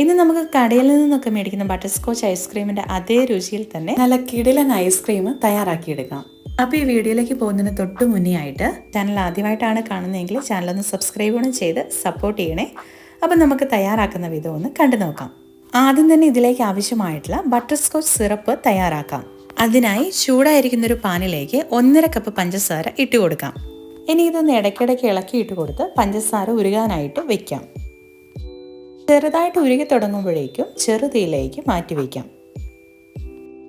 ഇന്ന് നമുക്ക് കടയിൽ നിന്നൊക്കെ മേടിക്കുന്ന ബട്ടർ സ്കോച്ച് ഐസ്ക്രീമിന്റെ അതേ രുചിയിൽ തന്നെ നല്ല കിടിലൻ ഐസ്ക്രീം തയ്യാറാക്കിയെടുക്കാം. അപ്പോൾ ഈ വീഡിയോയിലേക്ക് പോകുന്നതിന് തൊട്ട് മുന്നേ ആയിട്ട് ചാനൽ ആദ്യമായിട്ടാണ് കാണുന്നതെങ്കിൽ ചാനൽ ഒന്ന് സബ്സ്ക്രൈബ് കൂടെ ചെയ്ത് സപ്പോർട്ട് ചെയ്യണേ. അപ്പം നമുക്ക് തയ്യാറാക്കുന്ന വിധം ഒന്ന് കണ്ടു നോക്കാം. ആദ്യം തന്നെ ഇതിലേക്ക് ആവശ്യമായിട്ടുള്ള ബട്ടർ സ്കോച്ച് സിറപ്പ് തയ്യാറാക്കാം. അതിനായി ചൂടായിരിക്കുന്ന ഒരു പാനിലേക്ക് ഒന്നര കപ്പ് പഞ്ചസാര ഇട്ട് കൊടുക്കാം. ഇനി ഇതൊന്ന് ഇടയ്ക്കിടയ്ക്ക് ഇളക്കി ഇട്ട് കൊടുത്ത് പഞ്ചസാര ഉരുകാനായിട്ട് വെക്കാം. ചെറുതായിട്ട് ഉരുകി തുടങ്ങുമ്പോഴേക്കും ചെറുതീയിലേക്ക് മാറ്റി വയ്ക്കാം.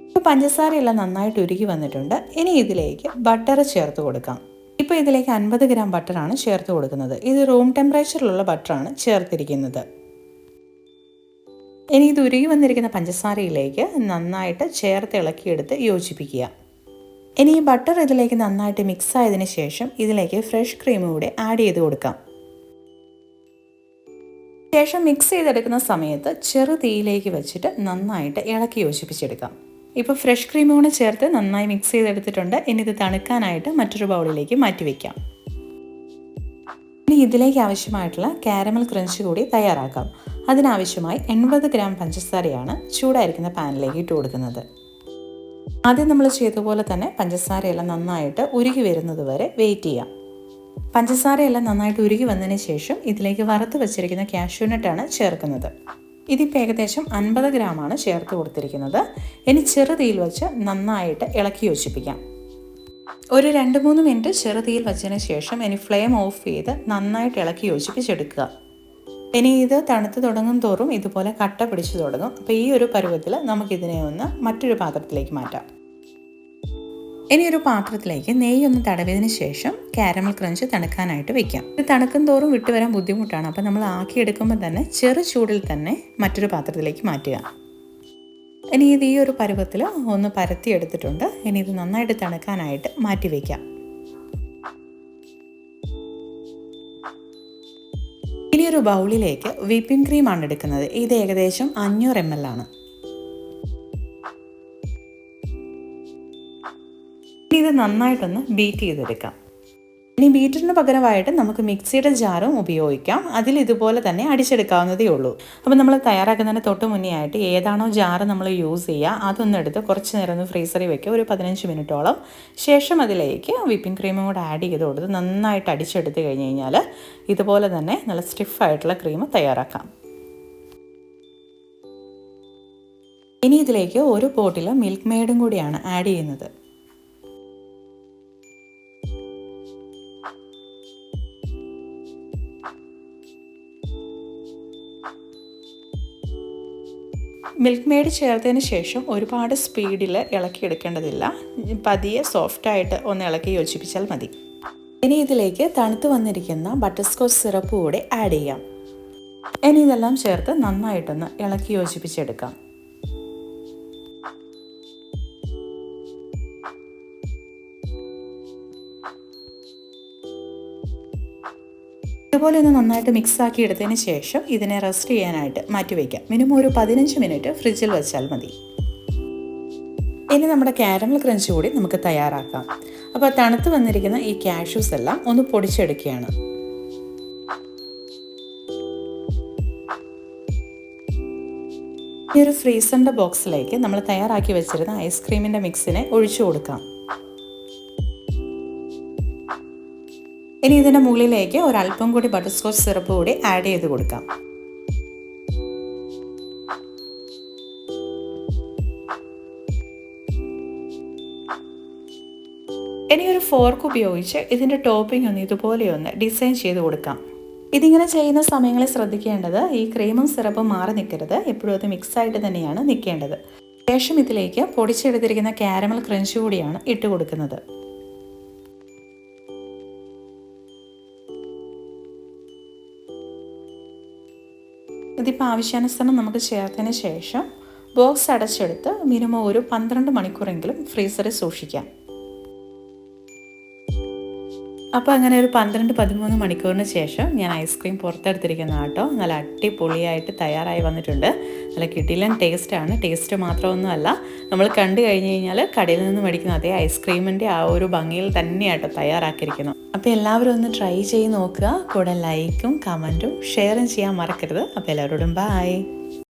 ഇപ്പോൾ പഞ്ചസാരയെല്ലാം നന്നായിട്ട് ഉരുകി വന്നിട്ടുണ്ട്. ഇനി ഇതിലേക്ക് ബട്ടർ ചേർത്ത് കൊടുക്കാം. ഇപ്പോൾ ഇതിലേക്ക് അൻപത് ഗ്രാം ബട്ടറാണ് ചേർത്ത് കൊടുക്കുന്നത്. ഇത് റൂം ടെമ്പറേച്ചറിലുള്ള ബട്ടറാണ് ചേർത്തിരിക്കുന്നത്. ഇനി ഇത് ഉരുകി വന്നിരിക്കുന്ന പഞ്ചസാരയിലേക്ക് നന്നായിട്ട് ചേർത്ത് ഇളക്കിയെടുത്ത് യോജിപ്പിക്കുക. ഇനി ഈ ബട്ടർ ഇതിലേക്ക് നന്നായിട്ട് മിക്സ് ആയതിനു ശേഷം ഇതിലേക്ക് ഫ്രഷ് ക്രീം കൂടെ ആഡ് ചെയ്ത് കൊടുക്കാം. ശേഷം മിക്സ് ചെയ്തെടുക്കുന്ന സമയത്ത് ചെറു തീയിലേക്ക് വെച്ചിട്ട് നന്നായിട്ട് ഇളക്കി യോജിപ്പിച്ചെടുക്കാം. ഇപ്പോൾ ഫ്രഷ് ക്രീം കൂടെ ചേർത്ത് നന്നായി മിക്സ് ചെയ്തെടുത്തിട്ടുണ്ട്. ഇനി ഇത് തണുക്കാനായിട്ട് മറ്റൊരു ബൗളിലേക്ക് മാറ്റി വെക്കാം. ഇനി ഇതിലേക്ക് ആവശ്യമായിട്ടുള്ള കാരമൽ ക്രഞ്ച് കൂടി തയ്യാറാക്കാം. അതിനാവശ്യമായി എൺപത് ഗ്രാം പഞ്ചസാരയാണ് ചൂടായിരിക്കുന്ന പാനിലേക്ക് ഇട്ട് കൊടുക്കുന്നത്. ആദ്യം നമ്മൾ ചെയ്ത പോലെ തന്നെ പഞ്ചസാരയെല്ലാം നന്നായിട്ട് ഉരുകി വരുന്നത് വരെ വെയിറ്റ് ചെയ്യാം. പഞ്ചസാരയെല്ലാം നന്നായിട്ട് ഉരുകി വന്നതിന് ശേഷം ഇതിലേക്ക് വറുത്ത് വെച്ചിരിക്കുന്ന കാഷ്യൂനട്ടാണ് ചേർക്കുന്നത്. ഇതിപ്പോൾ ഏകദേശം അൻപത് ഗ്രാമാണ് ചേർത്ത് കൊടുത്തിരിക്കുന്നത്. ഇനി ചെറുതീയിൽ വെച്ച് നന്നായിട്ട് ഇളക്കി യോജിപ്പിക്കാം. ഒരു രണ്ട് മൂന്ന് മിനിറ്റ് ചെറുതീയിൽ വെച്ചതിന് ശേഷം ഇനി ഫ്ലെയിം ഓഫ് ചെയ്ത് നന്നായിട്ട് ഇളക്കി യോജിപ്പിച്ചെടുക്കുക. ഇനി ഇത് തണുത്ത് തുടങ്ങും തോറും ഇതുപോലെ കട്ട പിടിച്ച് തുടങ്ങും. അപ്പോൾ ഈ ഒരു പരുവത്തിൽ നമുക്കിതിനെ ഒന്ന് മറ്റൊരു പാത്രത്തിലേക്ക് മാറ്റാം. ഇനി ഒരു പാത്രത്തിലേക്ക് നെയ്യ് ഒന്ന് തടവിയതിന് ശേഷം കാരമൽ ക്രഞ്ച് തണുക്കാനായിട്ട് വെക്കാം. ഇത് തണുക്കും തോറും വിട്ടുവരാൻ ബുദ്ധിമുട്ടാണ്. അപ്പോൾ നമ്മൾ ആക്കിയെടുക്കുമ്പോൾ തന്നെ ചെറു ചൂടിൽ തന്നെ മറ്റൊരു പാത്രത്തിലേക്ക് മാറ്റുക. ഇനി ഇത് ഈ ഒരു പരുവത്തിൽ ഒന്ന് പരത്തി എടുത്തിട്ടുണ്ട്. ഇനി ഇത് നന്നായിട്ട് തണുക്കാനായിട്ട് മാറ്റി വയ്ക്കാം ഇനി ഒരു ബൗളിലേക്ക് വിപ്പിംഗ് ക്രീമാണ് എടുക്കുന്നത്. ഇത് ഏകദേശം അഞ്ഞൂറ് എം എൽ ആണ്. ഇത് നന്നായിട്ടൊന്ന് ബീറ്റ് ചെയ്തെടുക്കാം. ഇനി ബീറ്ററിന് പകരമായിട്ട് നമുക്ക് മിക്സിയുടെ ജാറും ഉപയോഗിക്കാം. അതിൽ ഇതുപോലെ തന്നെ അടിച്ചെടുക്കാവുന്നതേ ഉള്ളൂ. അപ്പോൾ നമ്മൾ തയ്യാറാക്കുന്നതിന് തൊട്ട് മുന്നേ ആയിട്ട് ഏതാണോ ജാറ് നമ്മൾ യൂസ് ചെയ്യുക അതൊന്ന് എടുത്ത് കുറച്ച് നേരം ഒന്ന് ഫ്രീസറിൽ വെക്കുക. ഒരു പതിനഞ്ച് മിനിറ്റോളം. ശേഷം അതിലേക്ക് വിപ്പിംഗ് ക്രീമും കൂടെ ആഡ് ചെയ്ത് കൊടുത്ത് നന്നായിട്ട് അടിച്ചെടുത്ത് കഴിഞ്ഞ് കഴിഞ്ഞാൽ ഇതുപോലെ തന്നെ നല്ല സ്റ്റിഫായിട്ടുള്ള ക്രീം തയ്യാറാക്കാം. ഇനി ഇതിലേക്ക് ഒരു ബോട്ടിൽ മിൽക്ക് മെയ്ഡും കൂടിയാണ് ആഡ് ചെയ്യുന്നത്. മിൽക്ക് മെയ്ഡ് ചേർത്തതിന് ശേഷം ഒരുപാട് സ്പീഡിൽ ഇളക്കി എടുക്കേണ്ടതില്ല. പതിയെ സോഫ്റ്റായിട്ട് ഒന്ന് ഇളക്കി യോജിപ്പിച്ചാൽ മതി. ഇനി ഇതിലേക്ക് തണുത്ത് വന്നിരിക്കുന്ന ബട്ടർ സ്കോച്ച് സിറപ്പ് കൂടെ ആഡ് ചെയ്യാം. ഇനി ഇതെല്ലാം ചേർത്ത് നന്നായിട്ടൊന്ന് ഇളക്കി യോജിപ്പിച്ചെടുക്കാം. ഇതുപോലെ ഒന്ന് നന്നായിട്ട് മിക്സ് ആക്കി എടുത്തതിന് ശേഷം ഇതിനെ റെസ്റ്റ് ചെയ്യാനായിട്ട് മാറ്റി വയ്ക്കാം മിനിമം ഒരു പതിനഞ്ച് മിനിറ്റ് ഫ്രിഡ്ജിൽ വെച്ചാൽ മതി. ഇനി നമ്മുടെ കാരമൽ ക്രഞ്ച് കൂടി നമുക്ക് തയ്യാറാക്കാം. അപ്പോൾ തണുത്ത് വന്നിരിക്കുന്ന ഈ കാഷ്യൂസ് എല്ലാം ഒന്ന് പൊടിച്ചെടുക്കുകയാണ്. ഈ ഒരു ഫ്രീസറിന്റെ ബോക്സിലേക്ക് നമ്മൾ തയ്യാറാക്കി വെച്ചിരുന്ന ഐസ്ക്രീമിന്റെ മിക്സിനെ ഒഴിച്ചു കൊടുക്കാം. ഇനി ഇതിന്റെ മുകളിലേക്ക് ഒരല്പം കൂടി ബട്ടർ സ്കോച്ച് സിറപ്പ് കൂടി ആഡ് ചെയ്ത് കൊടുക്കാം. ഇനി ഒരു ഫോർക്ക് ഉപയോഗിച്ച് ഇതിന്റെ ടോപ്പിംഗ് ഒന്ന് ഇതുപോലെ ഒന്ന് ഡിസൈൻ ചെയ്ത് കൊടുക്കാം. ഇതിങ്ങനെ ചെയ്യുന്ന സമയങ്ങളിൽ ശ്രദ്ധിക്കേണ്ടത് ഈ ക്രീമും സിറപ്പും മാറി നിൽക്കരുത്. എപ്പോഴും അത് മിക്സായിട്ട് തന്നെയാണ് നിൽക്കേണ്ടത്. ശേഷം ഇതിലേക്ക് പൊടിച്ചെടുത്തിരിക്കുന്ന കാരമൽ ക്രഞ്ച് കൂടിയാണ് ഇട്ട് കൊടുക്കുന്നത്. ഇതിപ്പോൾ ആവശ്യാനുസരണം നമുക്ക് ചേർത്തതിന് ശേഷം ബോക്സ് അടച്ചെടുത്ത് മിനിമം ഒരു പന്ത്രണ്ട് മണിക്കൂറെങ്കിലും ഫ്രീസറിൽ സൂക്ഷിക്കാം. അപ്പോൾ അങ്ങനെ ഒരു പന്ത്രണ്ട് പതിമൂന്ന് മണിക്കൂറിന് ശേഷം ഞാൻ ഐസ്ക്രീം പുറത്തെടുത്തിരിക്കുന്ന കേട്ടോ നല്ല അടിപൊളിയായിട്ട് തയ്യാറായി വന്നിട്ടുണ്ട്. നല്ല കിടിലൻ ടേസ്റ്റാണ് ടേസ്റ്റ് മാത്രമൊന്നുമല്ല. നമ്മൾ കണ്ടു കഴിഞ്ഞ് കഴിഞ്ഞാൽ കടയിൽ നിന്ന് മേടിക്കുന്ന അതേ ഐസ്ക്രീമിന്റെ ആ ഒരു ഭംഗിയിൽ തന്നെയാട്ടോ തയ്യാറാക്കിയിരിക്കുന്നത് അപ്പോൾ എല്ലാവരും ഒന്ന് ട്രൈ ചെയ്ത് നോക്കുക. കൂടെ ലൈക്കും കമന്റും ഷെയറും ചെയ്യാൻ മറക്കരുത്. അപ്പോൾ എല്ലാവരോടും ബായ്